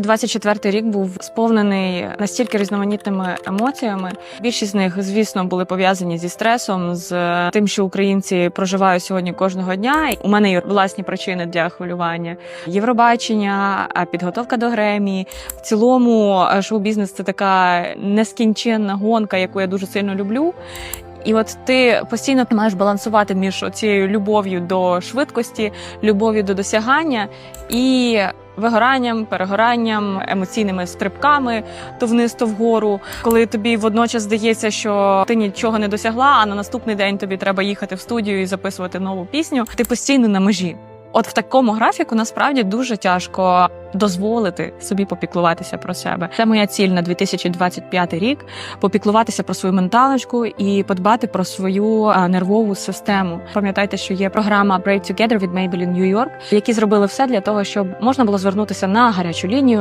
2024 рік був сповнений настільки різноманітними емоціями. Більшість з них, звісно, були пов'язані зі стресом, з тим, що українці проживають сьогодні кожного дня. У мене є власні причини для хвилювання. Євробачення, підготовка до Гремі. В цілому, е, шоу-бізнес це така нескінченна гонка, яку я дуже сильно люблю. І от ти постійно маєш балансувати між цією любов'ю до швидкості, любов'ю до досягання і вигоранням, перегоранням, емоційними стрибками то вниз, то вгору. Коли тобі водночас здається, що ти нічого не досягла, а на наступний день тобі треба їхати в студію і записувати нову пісню. Ти постійно на межі. От в такому графіку насправді дуже тяжко дозволити собі попіклуватися про себе. Це моя ціль на 2025 рік попіклуватися про свою менталочку і подбати про свою нервову систему. Пам'ятайте, що є програма Brave Together від Maybelline New York, які зробили все для того, щоб можна було звернутися на гарячу лінію